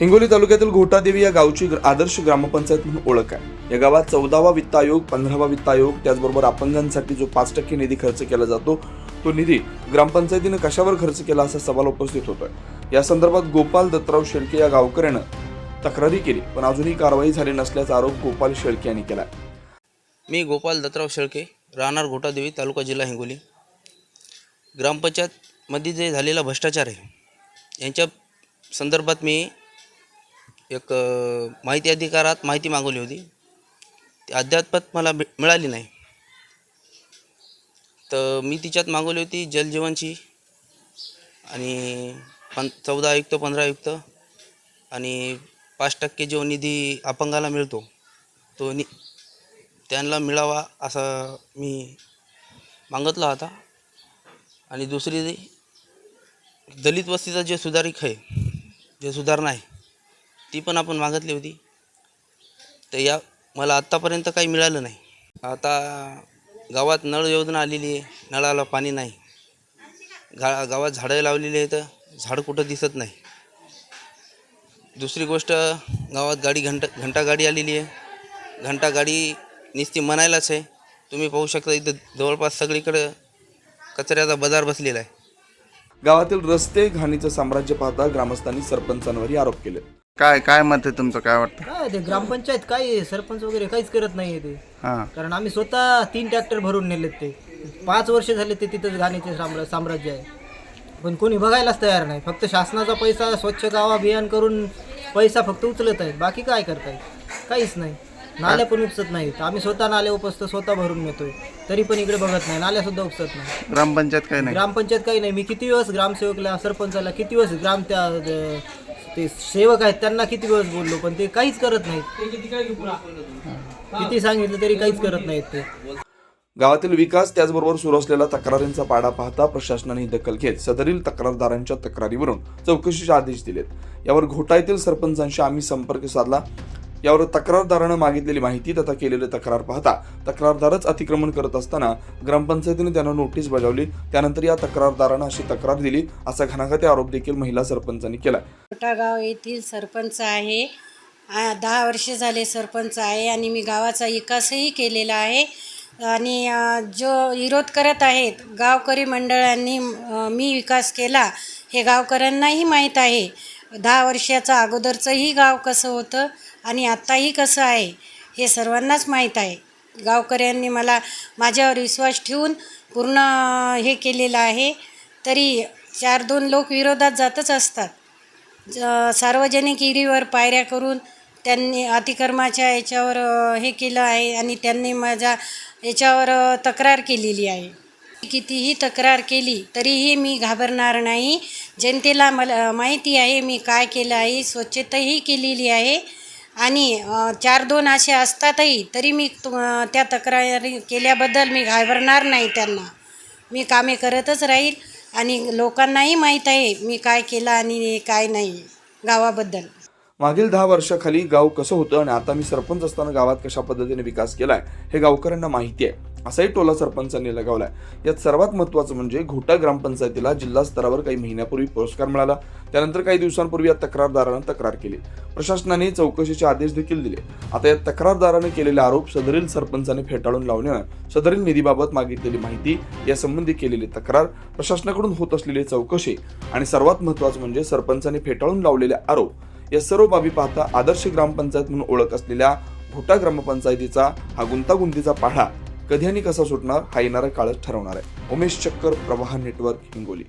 हिंगोली तालुक्यातील घोटादेवी या गावची आदर्श ग्रामपंचायत म्हणून ओळख आहे. या गावात चौदावा वित्त आयोग पंधरावा वित्त आयोग त्याचबरोबर अपंगांसाठी जो पाच टक्के निधी खर्च केला जातो तो निधी ग्रामपंचायतीनं कशावर खर्च केला असा सवाल उपस्थित होतोय. या संदर्भात गोपाल दत्तराव शेळके या गावकऱ्यानं तक्रारी केली पण अजूनही कारवाई झाली नसल्याचा आरोप गोपाल शेळके यांनी केला मी गोपाल दत्तराव शेळके राहणार घोटादेवी तालुका जिल्हा हिंगोली. ग्रामपंचायतमध्ये जे झालेला भ्रष्टाचार आहे यांच्या संदर्भात मी एक माहिती अधिकारात माहिती मागवली होती. ती अद्यापत मला भे- मिळाली नाही. तर मी तिच्यात मागवली होती जलजीवनची आणि पं चौदा आयुक्त पंधरा आयुक्त आणि पाच टक्के जो निधी अपंगाला मिळतो तो नि त्यांना मिळावा असं मी मागतला होता. आणि दुसरी दलित वस्तीचा जे सुधारिक आहे जे सुधारणा आहे ती पण आपण मागितली होती. तर या मला आत्तापर्यंत काही मिळालं नाही. आता गावात नळ योजना आलेली आहे नळाला पाणी नाही. गा गावात झाडं लावलेली आहेत झाड कुठं दिसत नाही. दुसरी गोष्ट गावात गाडी घंटा घंटा गाडी आलेली आहे. घंटा गाडी नुसती म्हणायलाच आहे. तुम्ही पाहू शकता इथं जवळपास सगळीकडं कचऱ्याचा बाजार बसलेला आहे. गावातील रस्ते घाणीचं साम्राज्य पाहता ग्रामस्थांनी सरपंचांवरही आरोप केले. काय काय मत आहे तुमचं? काय वाटतं? काय ते ग्रामपंचायत काय आहे? सरपंच वगैरे काहीच करत नाही ते. हां. कारण आम्ही स्वतः तीन ट्रॅक्टर भरून नेलेत ते. पाच वर्ष झाले ते तिथंच घाणीचे साम्रा साम्राज्य आहे. पण कोणी बघायलाच तयार नाही. फक्त शासनाचा पैसा स्वच्छ गाव अभियान करून पैसा फक्त उचलत आहेत. बाकी काय करतायत काहीच नाही. नाल्या पण उपसत नाहीत. आम्ही स्वतः नाल्या उपसतो स्वतः भरून नेतोय. तरी पण इकडे बघत नाही. नाल्या सुद्धा उपसत नाही. ग्रामपंचायत काही नाही. ग्रामपंचायत काही नाही. मी किती दिवस ग्रामसेवकला सरपंचाला किती दिवस ग्राम त्या द- ते सेवक आहेत त्यांना किती दिवस बोललो पण ते काहीच करत नाहीत. किती सांगितलं तरी काहीच करत नाहीत ते. गावातील विकास त्याचबरोबर सुरू असलेला तक्रारींचा पाडा पाहता प्रशासनाने ही दखल घेत सदरील तक्रारदारांच्या तक्रारीवरून चौकशीचे आदेश दिलेत. यावर घोटा येथील सरपंचांशी आम्ही संपर्क साधला. यावर तक्रारदारानं मागितलेली माहिती तथा केलेली तक्रार पाहता तक्रारदारच अतिक्रमण करत असताना ग्रामपंचायतीने त्यांना नोटीस बजावली. त्यानंतर या तक्रारदारानं अशी तक्रार दिली असा घणाघाती आरोप देखील महिला सरपंचांनी केला गाव येथील सरपंच आहे. आ- दहा वर्ष झाले सरपंच आहे आणि मी गावाचा विकासही केलेला आहे. आणि जो विरोध करत आहेत गावकरी मंडळांनी मी विकास केला हे गावकऱ्यांनाही माहीत आहे. दहा वर्षाचं अगोदरचंही गाव कसं होतं आणि आत्ताही कसं आहे हे सर्वांनाच माहीत आहे. गावकऱ्यांनी मला माझ्यावर विश्वास ठेवून पूर्ण हे केलेलं आहे. तरी चार दोन लोक विरोधात जातच असतात. सार्वजनिक इरीवर पायऱ्या करून त्यांनी अतिक्रमाच्या याच्यावर हे केलं आहे आणि त्यांनी माझ्या याच्यावर तक्रार केलेली आहे. कितीही तक्रार केली तरीही मी घाबरणार नाही. जनतेला मला माहिती आहे मी काय केलं आहे स्वच्छताही केलेली आहे. आणि चार दोन असे असतातही तरी मी तु- त्या तक्रारी केल्याबद्दल मी घाबरणार नाही त्यांना. मी कामे करतच राहील आणि लोकांनाही माहीत आहे मी काय केलं आणि काय नाही गावाबद्दल. मागील दहा वर्षाखाली गाव कसं होतं आणि आता मी सरपंच असताना गावात कशा पद्धतीने विकास केलाय हे गावकऱ्यांना माहिती आहे. असाही टोला सरपंचांनी लगावलाय. यात सर्वात महत्त्वाचं म्हणजे घोटा ग्रामपंचायतीला जिल्हा स्तरावर काही महिन्यापूर्वी पुरस्कार मिळाला. त्यानंतर काही दिवसांपूर्वी या तक्रारदारानं तक्रार केली. प्रशासनाने चौकशीचे आदेश देखील दिले. आता या तक्रारदाराने केलेले आरोप सदरील सरपंचाने फेटाळून लावण्यानं सदरील निधीबाबत मागितलेली माहिती यासंबंधी केलेली तक्रार प्रशासनाकडून होत असलेली चौकशी आणि सर्वात महत्त्वाचं म्हणजे सरपंचाने फेटाळून लावलेले आरोप या सर्व बाबी पाहता आदर्श ग्रामपंचायत म्हणून ओळख असलेल्या घोटा ग्रामपंचायतीचा हा गुंतागुंतीचा पाढा कधी आणि कसा सुटणार हा येणारा काळच ठरवणार आहे. उमेश चक्कर प्रवाह नेटवर्क हिंगोली.